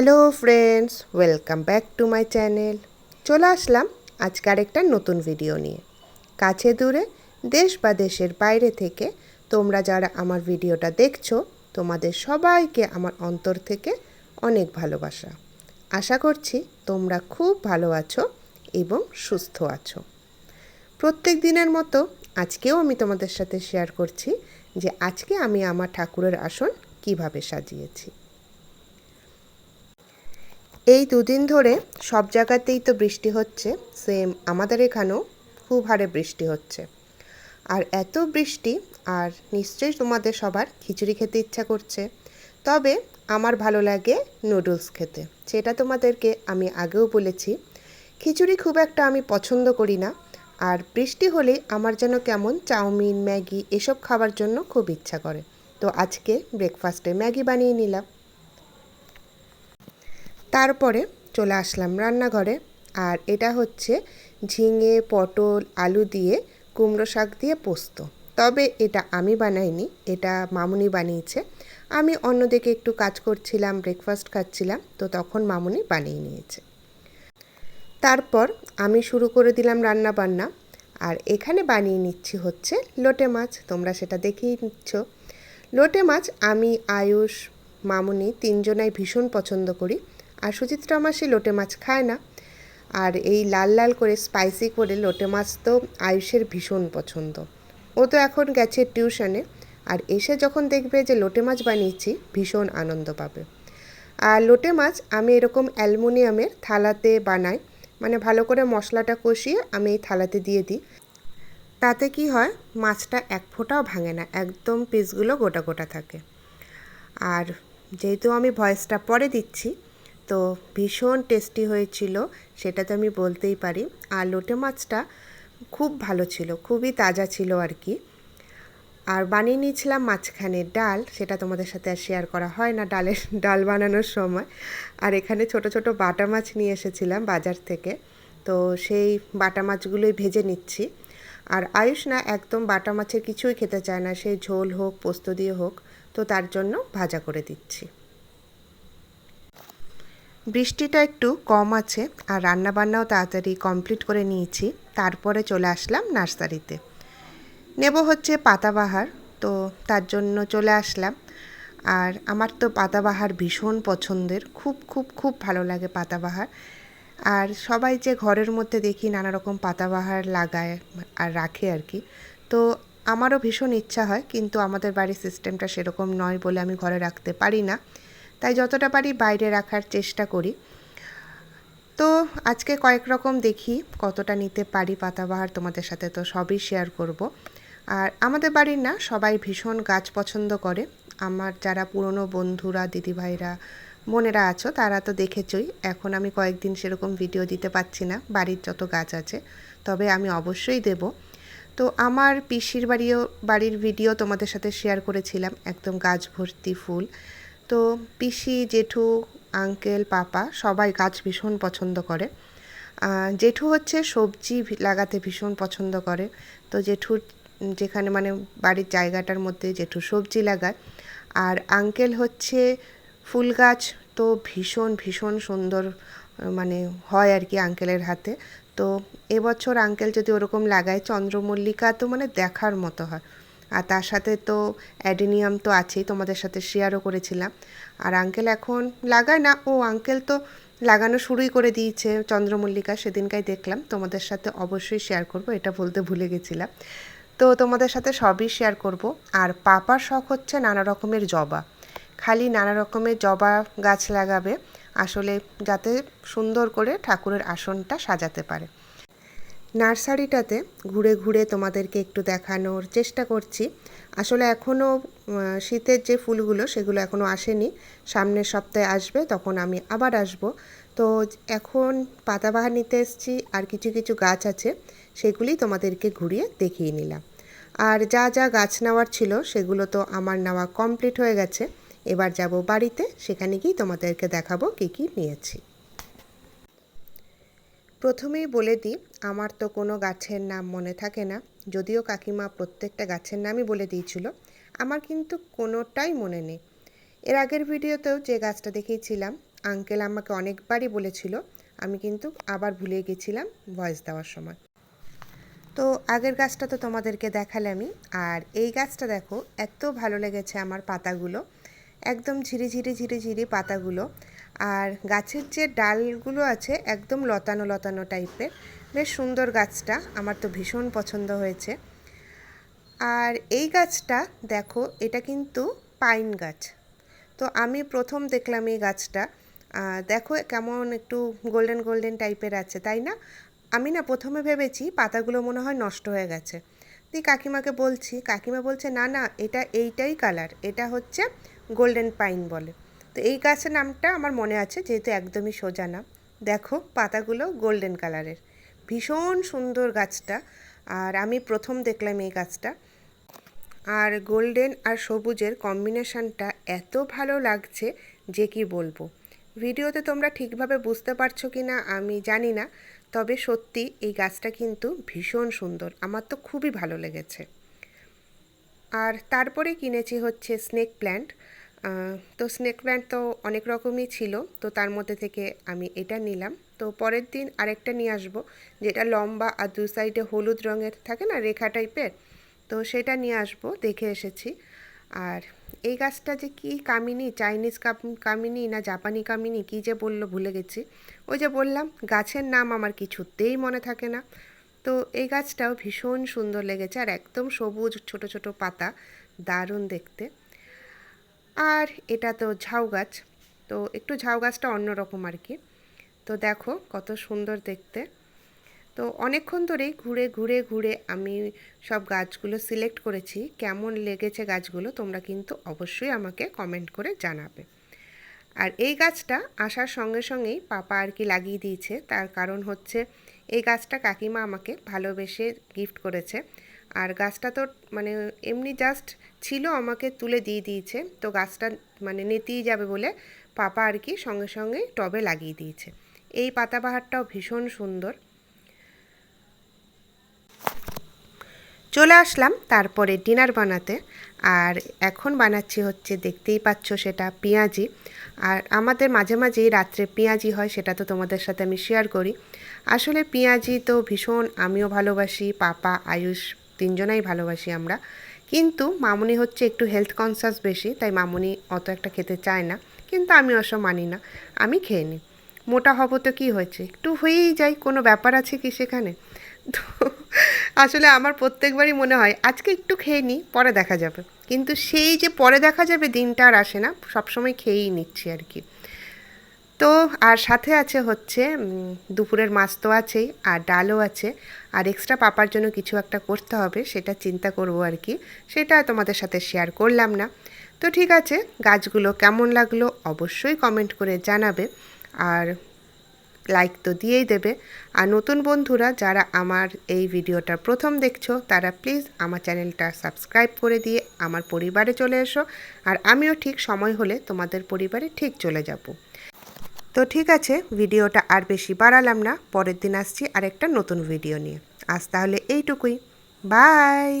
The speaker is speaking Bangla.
Hello friends welcome back to my channel চলে আসলাম আজকে আরেকটা নতুন ভিডিও নিয়ে। কাছে দূরে, দেশ বা দেশের বাইরে থেকে তোমরা যারা আমার ভিডিওটা দেখছ, তোমাদের সবাইকে আমার অন্তর থেকে অনেক ভালোবাসা। আশা করছি তোমরা খুব ভালো আছো এবং সুস্থ আছো। প্রত্যেক দিনের মতো আজকেও আমি তোমাদের সাথে শেয়ার করছি যে আজকে আমি আমার ঠাকুরের আসন কীভাবে সাজিয়েছি। এই দুদিন ধরে সব জায়গাতেই তো বৃষ্টি হচ্ছে সেম আমাদের এখানেও খুব হারে বৃষ্টি হচ্ছে। আর এত বৃষ্টি, আর নিশ্চয়ই তোমাদের সবার খিচুড়ি খেতে ইচ্ছা করছে। তবে আমার ভালো লাগে নুডলস খেতে, সেটা তোমাদেরকে আমি আগেও বলেছি। খিচুড়ি খুব একটা আমি পছন্দ করি না, আর বৃষ্টি হলেই আমার যেন কেমন চাউমিন, ম্যাগি এসব খাবার জন্য খুব ইচ্ছা করে। তো আজকে ব্রেকফাস্টে ম্যাগি বানিয়ে নিলাম। তারপরে চলে আসলাম রান্নাঘরে। আর এটা হচ্ছে ঝিঙে, পটল, আলু দিয়ে কুমড়ো শাক দিয়ে পোস্ত। তবে এটা আমি বানাইনি, এটা মামুনি বানিয়েছে। আমি অন্যদিকে একটু কাজ করছিলাম ব্রেকফাস্ট খাচ্ছিলাম, তো তখন মামুনি বানিয়ে নিয়েছে। তারপর আমি শুরু করে দিলাম রান্না বান্না। আর এখানে বানিয়ে নিচ্ছি হচ্ছে লোটে মাছ, তোমরা সেটা দেখেই নিচ্ছ। লোটে মাছ আমি, আয়ুষ, মামুনি তিনজনাই ভীষণ পছন্দ করি। আর সুচিত্রা মাসি লোটে মাছ খায় না। আর এই লাল লাল করে স্পাইসি করে লোটে মাছ তো আয়ুষের ভীষণ পছন্দ। ও তো এখন গেছে টিউশনে আর এসে যখন দেখবে যে লোটে মাছ বানিয়েছি, ভীষণ আনন্দ পাবে। আর লোটে মাছ আমি এরকম অ্যালমোনিয়ামের থালাতে বানাই মানে ভালো করে মশলাটা কষিয়ে আমি এই থালাতে দিয়ে দিই। তাতে কি হয়, মাছটা এক ফোঁটাও ভাঙে না, একদম পিসগুলো গোটা গোটা থাকে। আর যেহেতু আমি ভয়েসটা পরে দিচ্ছি তো ভীষণ টেস্টি হয়েছিল সেটা তো আমি বলতেই পারি। আর লোটে মাছটা খুব ভালো ছিল, খুবই তাজা ছিল আর কি। আর বানিয়ে নিয়েছিলাম মাঝখানে ডাল, সেটা তোমাদের সাথে আর শেয়ার করা হয় না ডালের, ডাল বানানোর সময়। আর এখানে ছোট ছোট বাটা মাছ নিয়ে এসেছিলাম বাজার থেকে। তো সেই বাটা মাছগুলোই ভেজে নিচ্ছি। আর আয়ুষ না একদম বাটা মাছের কিছুই খেতে চায় না সেই ঝোল হোক, পোস্ত দিয়ে হোক, তো তার জন্য ভাজা করে দিচ্ছি। বৃষ্টিটা একটু কম আছে আর রান্নাবান্নাও তাড়াতাড়ি কমপ্লিট করে নিয়েছি। তারপরে চলে আসলাম নার্সারিতে। নেব হচ্ছে পাতাবাহার, তো তার জন্য চলে আসলাম। আর আমার তো পাতাবাহার ভীষণ পছন্দের, খুব খুব খুব ভালো লাগে পাতাবাহার। আর সবাই যে ঘরের মধ্যে দেখি নানা রকম পাতাবাহার লাগায় আর রাখে আর কি, তো আমারও ভীষণ ইচ্ছা হয়, কিন্তু আমাদের বাড়ির সিস্টেমটা সেরকম নয় বলে আমি ঘরে রাখতে পারি না। তাই যতটা পারি বাইরে রাখার চেষ্টা করি। তো আজকে কয়েক রকম দেখি, কতটা নিতে পারি পাতাবাহার তোমাদের সাথে তো সবই শেয়ার করব। আর আমাদের বাড়ির না সবাই ভীষণ গাছ পছন্দ করে। আমার যারা পুরনো বন্ধুরা, দিদিভাইরা, বোনেরা আছো, তারা তো দেখেছই। এখন আমি কয়েকদিন সেরকম ভিডিও দিতে পারছি না, বাড়ির যত গাছ আছে, তবে আমি অবশ্যই দেব। তো আমার পিসির বাড়িও, বাড়ির ভিডিও তোমাদের সাথে শেয়ার করেছিলাম, একদম গাছ ভর্তি ফুল। তো পিসি, জেঠু, আঙ্কেল, পাপা সবাই গাছ ভীষণ পছন্দ করে। জেঠু হচ্ছে সবজি লাগাতে ভীষণ পছন্দ করে। তো জেঠুর যেখানে মানে বাড়ির জায়গাটার মধ্যে জেঠু সবজি লাগায়। আর আঙ্কেল হচ্ছে ফুল গাছ তো ভীষণ ভীষণ সুন্দর মানে হয় আর কি আঙ্কেলের হাতে। তো এবছর আঙ্কেল যদি ওরকম লাগায়, চন্দ্রমল্লিকা তো মানে দেখার মতো হয়। আর তার সাথে তো অ্যাডিনিয়াম তো আছেই, তোমাদের সাথে শেয়ারও করেছিলাম। আর আঙ্কেল এখন লাগায় না, ও আঙ্কেল তো লাগানো শুরুই করে দিয়েছে চন্দ্রমল্লিকা, সেদিনকাই দেখলাম। তোমাদের সাথে অবশ্যই শেয়ার করব, এটা বলতে ভুলে গেছিলাম। তো তোমাদের সাথে সবই শেয়ার করব। আর পাপার শখ হচ্ছে নানা রকমের জবা। খালি নানা রকমের জবা গাছ লাগাবে, আসলে যাতে সুন্দর করে ঠাকুরের আসনটা সাজাতে পারে। নার্সারিটাতে ঘুরে ঘুরে তোমাদেরকে একটু দেখানোর চেষ্টা করছি। আসলে এখনও শীতের যে ফুলগুলো সেগুলো এখনও আসেনি। সামনের সপ্তাহে আসবে, তখন আমি আবার আসব। তো এখন পাতাবাহার নিতে এসেছি, আর কিছু কিছু গাছ আছে, সেগুলি তোমাদেরকে ঘুরিয়ে দেখিয়ে নিলাম। আর যা যা গাছ নেওয়ার ছিল, সেগুলো তো আমার নেওয়া কমপ্লিট হয়ে গেছে। এবার যাব বাড়িতে, সেখানে গিয়ে তোমাদেরকে দেখাবো কী কী নিয়েছি। প্রথমেই বলে দিই, আমার তো কোনো গাছের নাম মনে থাকে না। যদিও কাকিমা প্রত্যেকটা গাছের নামই বলে দিয়েছিল, আমার কিন্তু কোনোটাই মনে নেই। এর আগের ভিডিওতেও যে গাছটা দেখিয়েছিলাম আঙ্কেল আমাকে অনেকবারই বলেছিল, আমি কিন্তু আবার ভুলে গেছিলাম ভয়েস দেওয়ার সময়। তো আগের গাছটা তো তোমাদেরকে দেখালামই, আর এই গাছটা দেখো, এত ভালো লেগেছে আমার পাতাগুলো। একদম ঝিরি ঝিরি ঝিরি পাতাগুলো। আর গাছের যে ডালগুলো আছে একদম লতানো লতানো টাইপের, বেশ সুন্দর গাছটা, আমার তো ভীষণ পছন্দ হয়েছে। আর এই গাছটা দেখো, এটা কিন্তু পাইন গাছ। তো আমি প্রথম দেখলাম এই গাছটা। দেখো কেমন একটু গোল্ডেন গোল্ডেন টাইপের আছে, তাই না? আমি না প্রথমে ভেবেছি পাতাগুলো মনে হয় নষ্ট হয়ে গেছে। তুই কাকিমাকে বলছি, কাকিমা বলছে, না না, এটা এইটাই কালার এটা হচ্ছে গোল্ডেন পাইন বলে। তো এই গাছের নামটা আমার মনে আছে, যেহেতু একদমই সোজা না দেখো, পাতাগুলো গোল্ডেন কালারের ভীষণ সুন্দর গাছটা। আর আমি প্রথম দেখলাম এই গাছটা। আর গোল্ডেন আর সবুজের কম্বিনেশনটা এত ভালো লাগছে যে কি বলব। ভিডিওতে তোমরা ঠিকভাবে বুঝতে পারছ কি না আমি জানি না, তবে সত্যি এই গাছটা কিন্তু ভীষণ সুন্দর। আমার তো খুবই ভালো লেগেছে। আর তারপরে কিনেছি হচ্ছে স্নেক প্ল্যান্ট তো স্নেক প্ল্যান্ট তো অনেক রকমই ছিল, তো তার মধ্যে থেকে আমি এটা নিলাম। তো পরের দিন আরেকটা নিয়ে আসব, যেটা লম্বা আর দু সাইডে হলুদ রঙের, থাকে না, রেখা টাইপের তো সেটা নিয়ে আসব, দেখে এসেছি। আর এই গাছটা যে কি কামিনি চাইনিজ কামিনি না জাপানি কামিনি, কি যে বলল ভুলে গেছি। ওই যে বললাম, গাছের নাম আমার কিছুতেই মনে থাকে না। তো এই গাছটাও ভীষণ সুন্দর লেগেছে আর একদম সবুজ ছোট ছোট পাতা, দারুণ দেখতে। আর এটা তো ঝাউ গাছ, তো একটু ঝাউ গাছটা অন্যরকম আর কি। তো দেখো কত সুন্দর দেখতে। তো অনেকক্ষণ ধরেই ঘুরে ঘুরে ঘুরে আমি সব গাছগুলো সিলেক্ট করেছি, কেমন লেগেছে গাছগুলো তোমরা কিন্তু অবশ্যই আমাকে কমেন্ট করে জানাবে। আর এই গাছটা আসার সঙ্গে সঙ্গেই পাপা আর কি লাগিয়ে দিয়েছে, তার কারণ হচ্ছে এই গাছটা কাকিমা আমাকে ভালোবেসে গিফট করেছে। আর গাছটা তো মানে এমনি জাস্ট ছিল, আমাকে তুলে দিয়ে দিয়েছে। তো গাছটা মানে নেতিয়ে যাবে বলে পাপা আর কি সঙ্গে সঙ্গে টবে লাগিয়ে দিয়েছে। এই পাতাবাহারটাও ভীষণ সুন্দর। চলে আসলাম তারপরে ডিনার বানাতে। আর এখন বানাচ্ছি হচ্ছে, দেখতেই পাচ্ছ সেটা পেঁয়াজি। আর আমাদের মাঝে মাঝেই রাত্রে পেঁয়াজি হয়, সেটা তো তোমাদের সাথে আমি শেয়ার করি। আসলে পেঁয়াজি তো ভীষণ, আমিও ভালোবাসি, পাপা, আয়ুষ তিনজনাই ভালোবাসি আমরা। কিন্তু মামুনি হচ্ছে একটু হেলথ কনসাস বেশি, তাই মামুনি অত একটা খেতে চায় না। কিন্তু আমি অবশ্য মানি না, আমি খেয়ে নিই। মোটা হব তো কী হয়েছে? একটু হয়েই যায়, কোনো ব্যাপার আছে কি সেখানে? তো আসলে আমার প্রত্যেকবারই মনে হয়, আজকে একটু খেয়ে নিই, পরে দেখা যাবে। কিন্তু সেই যে পরে দেখা যাবে, দিনটা আর আসে না, সবসময় খেয়েই নিচ্ছি আর কি। তো, আর সাথে আছে হচ্ছে দুপুরের মাছ তো আছেই, আর ডালও আছে। আর এক্সট্রা পাপার জন্য কিছু একটা করতে হবে, সেটা চিন্তা করব আর কি। সেটা তোমাদের সাথে শেয়ার করলাম না। তো ঠিক আছে, গাছগুলো কেমন লাগল অবশ্যই কমেন্ট করে জানাবে। আর লাইক তো দিয়েই দেবে। আর নতুন বন্ধুরা, যারা আমার এই ভিডিওটা প্রথম দেখছ, তারা প্লিজ আমার চ্যানেলটা সাবস্ক্রাইব করে দিয়ে আমার পরিবারে চলে এসো। আর আমিও ঠিক সময় হলে তোমাদের পরিবারে ঠিক চলে যাব। তো ঠিক আছে, ভিডিওটা আর বেশি বাড়ালাম না, পরের দিন আসছি আরেকটা নতুন ভিডিও নিয়ে। আজ তাহলে এইটুকুই। বাই!